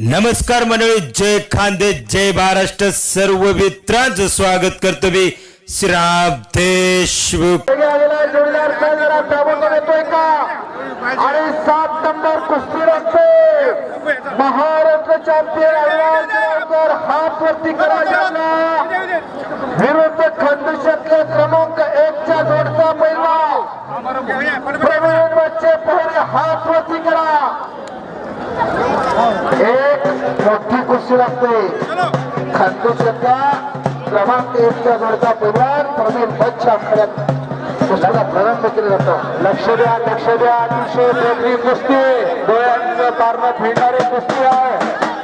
नमस्कार मंडळी जय खांदे जय महाराष्ट्र सर्व मित्रांचं स्वागत करतो मी श्रीराम आणि सात नंबर कुस्ती रस्ते. महाराष्ट्र चॅम्पियन हात वरती करा विरुद्ध खंडुशातले क्रमांक एक च्या जोडचा पहिला प्रवीण बच्चे पहिले हात वरती करा एक कुस्ती लागते खंडुशातला क्रमांक एक च्या जोडचा पहिला प्रवीण बच्चे आखाड्यात. प्रारंभ केला जातो. लक्ष द्या लक्ष द्या. अतिशय कुस्ती. डोळ्यांचं पारणं फिरणारी कुस्ती आहे.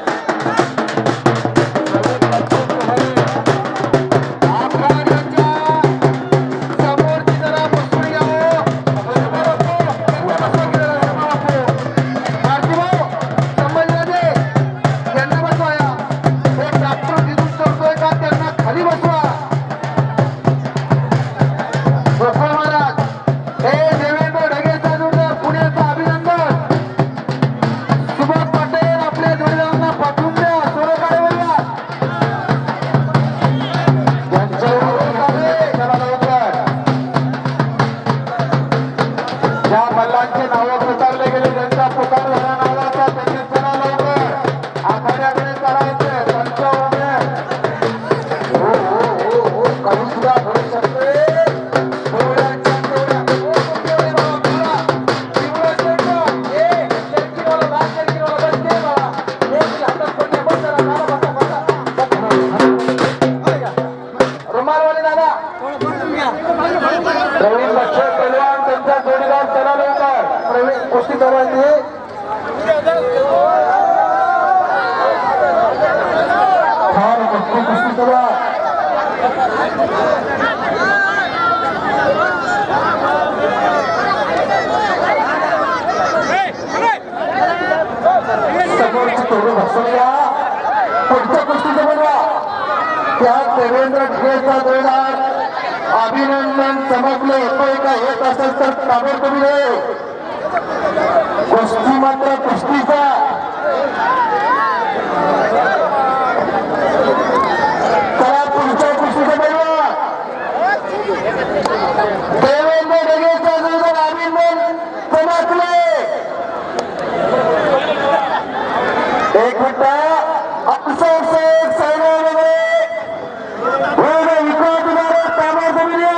दादा. प्रवीण बच्चे पहलवान त्यांचा जोडीदार चला लवकर प्रवीण कुस्ती फार मोठी कुस्ती करा समोरची तोडून बसून या पुढच्या कुस्तीचं बनवा त्या देवेंद्र ढगेचा जोडदार अभिनंदन चमकले. होतंय का येत असेल तर ताबडतोब रे कुस्ती मात्र कुस्तीचा चला पुढच्या कुस्तीचं बनवा देवेंद्र ढगेचा जोडदार अभिनंदन चमकले एक मिनिट अफसर साहेब साहेबांमध्ये वेळ विकासदार ताबा जमिन्या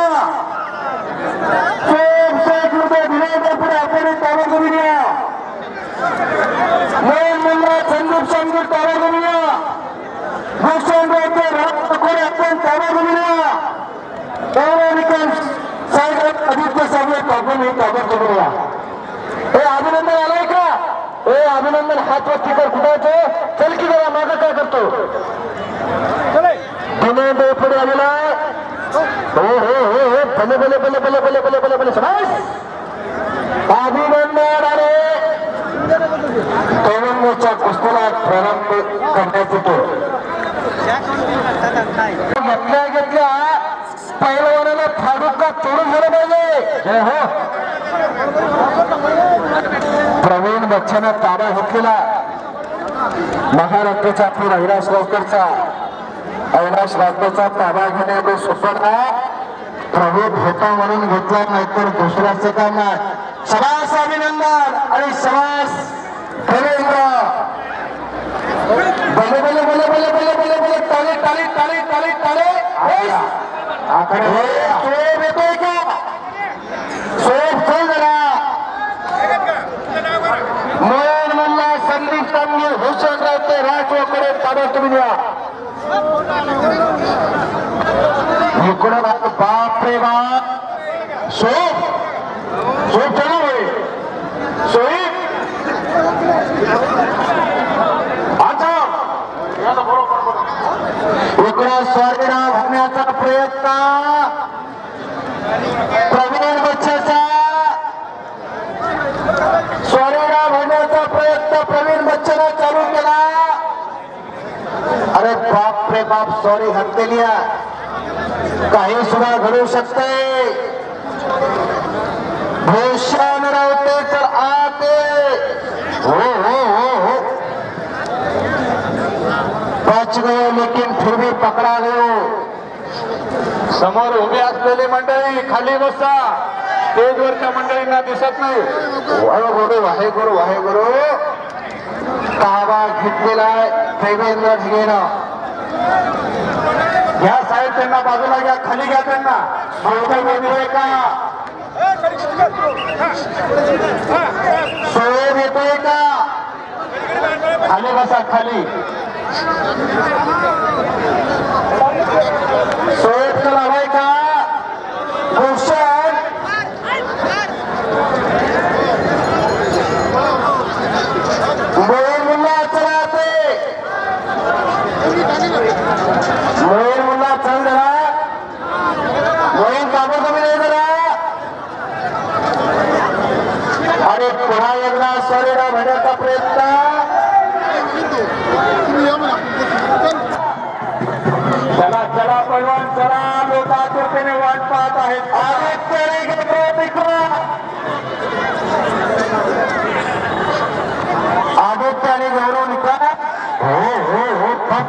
साहेब साहेब हृदय विनय पुढे आपण ताबा जमिन्या नयन मुल्ला संदीप संदीप ताबा जमिन्या भूषण राजे रामकोडे आपण ताबा जमिन्या ताबा विकास साहेब आदित्य साहेब ताबा मी ताबा जमिन्या हे अभिनंदन आलाय का हे अभिनंदन हात वरती कर कुठायचं चल की जरा मागं काय करतो पुणे पुढे आलेला हो हो बोले बोले बोले बोले बोले बोले बोले बोले समाज अभिनंदन तरुण मोर्चा कुस्तीला प्रारंभ करण्यात येतो घेतल्या घेतल्या. पैलवानाला फाडून का तोडून झालं पाहिजे. जय हो. प्रवीण बच्चन ताबा घेतलेला. महाराष्ट्राचा आपला अविनाश रावकरचा अविनाश रावकरचा ताबा घेणे एवढं नाही प्रभू होता म्हणून घेतला नाहीतर दुसऱ्याचं काम नाही. समास अभिनंदन आणि समास प्रवीण बले बले बले बले बले बले बले टाळे टाळे टाळे टाळे टाळे. आकडे सोब येतोय का? सोब चल जरा मोहन मल्ला संदीप तांबे भूषण रावते राजवाकडे ताबा तुम्ही द्या इकडं बाप बाप रे बाप सोप सोप चला होय सोईप आता इकडं स्वर्गराव होण्याचा प्रयत्न प्रवीण बच्चेचा स्वारीराम होण्याचा प्रयत्न प्रवीण बच्चन चालू केला अरे बाप रे बाप सॉरी हत्तेली काही सुद्धा घडू शकते. भूषण रावते तर आते. हो हो हो हो. बच गए लेकिन फिर भी पकड़ा गयो हो. समोर उभी असलेली मंडळी खाली बसा. स्टेजवरच्या मंडळींना दिसत नाही. वाहेगुरु वाहेगुरु वाहेगुरु. ताबा घेतलेला आहे. देवेंद्र घेणं या साहेब त्यांना बाजूला घ्या खाली घ्या त्यांना. मागच्या का सोयब येतोय का? खाली बसा खाली सोयब तर हवाय का भूषण मोहीन मुल्ला चला ते मोहीन मुल्ला चल जरा मोहीन काबू कमी नाही जरा आणि पुन्हा एकदा सोरेला म्हणण्याचा प्रयत्न. चला चला पैलवान चला. लोक आतुरतेने वाट पाहत आहेत. विक्रम आदित्याने गौरव निकाल हो हो हो. फक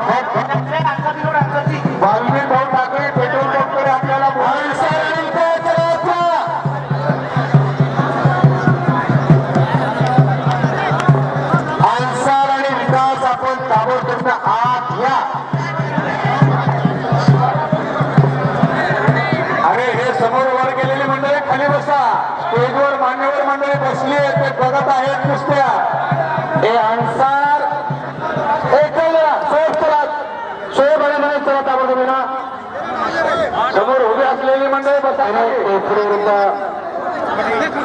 खाली बसा स्टेजवर मान्यवर मंडळी बसली आहेत ते बघत आहेत नुसत्या. हे अन्सार समोर उभी असलेली मंडळी बसा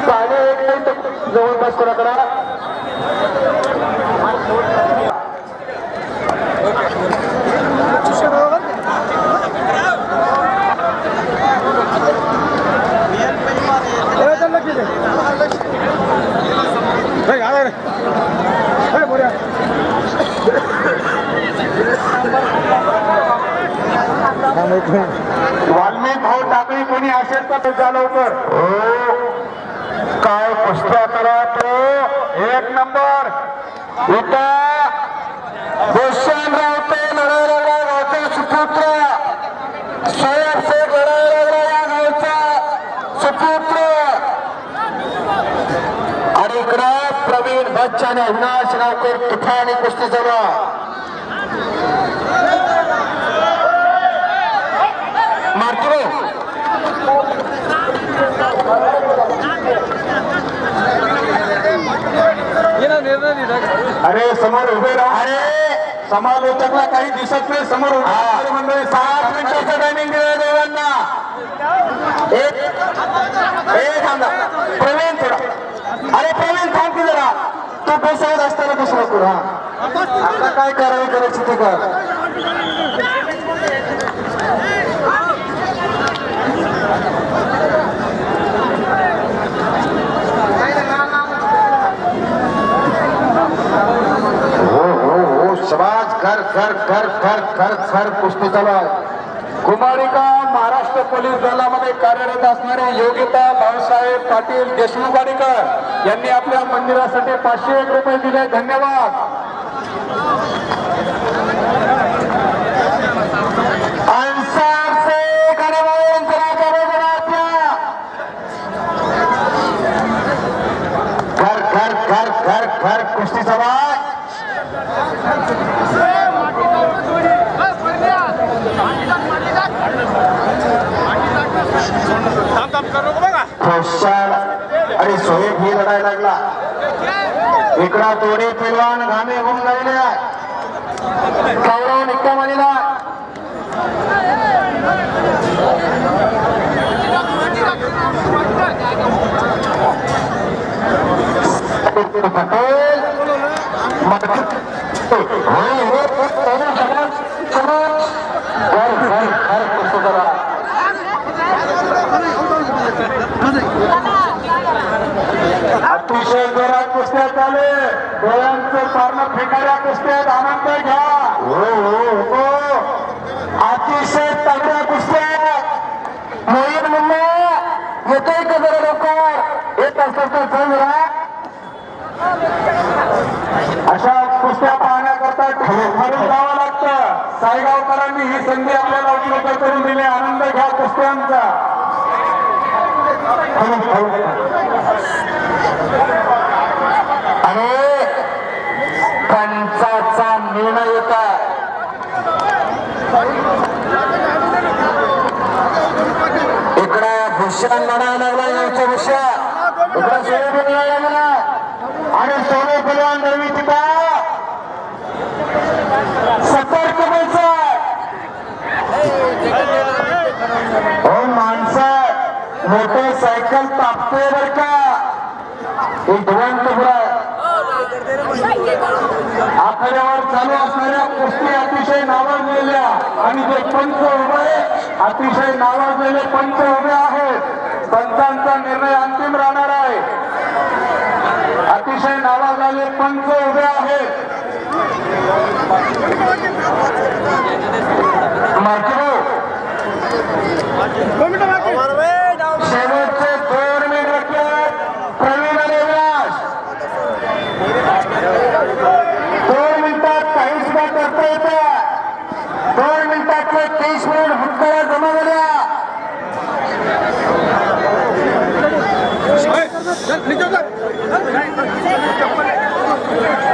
पाणी एक जवळपास करा जा लवकर. काय कुस्त्या करा तो. एक नंबर. इथं भूषण रावते लढायला लागला गावचे सुपुत्र सोयब शेख लढायला लागला या गावचा सुपुत्र. आणि इकडं प्रवीण भच्च आणि अविनाश रावकर तुफानी कुस्ती जमा अरे समोर उभे राहा. अरे समालोचकला काही दिसत नाही समोर मंडळी सात मिनिटाचं टायमिंग दिलं देवांना. एक एक थांबा प्रवीण थोडा. अरे प्रवीण थांब की जरा. तू बेसावत असताना करू हा आता काय कारवाई करायची ते कर. खर खर खर खर खर कुस्ती चालू आहे. कुमारिका महाराष्ट्र पोलीस दलामध्ये कार्यरत असणारे योगिता भाऊसाहेब पाटील देशमुख वाडीकर यांनी आपल्या मंदिरासाठी पाचशे एक रुपये दिले. धन्यवाद. खुशाल आणि सोहेब ही लढाई लागला इकडा दोन्ही पैलवान घामे होऊन लागले गौरव निकमानीला पटेल अतिशय जोरात कुस्त्या चाले डोळ्यांचं पारणं फेकाऱ्या कुस्त्यात आनंद घ्या. हो हो हो. अतिशय तगड्या कुस्त्या मोहीन मुल्ला येतोय का जरा लवकर? येत असलं तर चल अशा कुस्त्या पाहण्याकरता ठरून जावं लागतं. साईगावकरांनी ही संधी आपल्याला उपलब्ध करून दिली. आनंद घ्या कुस्त्यांचा. आणि पंचाचा निर्णय होता इकडे भूषण लढायला लागला यांचा भूषण इकडे सोने लढायला लागला आणि सोने पलवान नवी तिथं सतर्क व्हायचं हो माणसं मोटरसायकल तापते बर का? हे चालू असणाऱ्या कुस्ती अतिशय नावाजलेल्या आणि जे पंच उभे अतिशय नावाजलेले पंच उभे आहेत. पंचांचा निर्णय अंतिम राहणार आहे. अतिशय नावाजलेले पंच उभे आहेत. Thank you.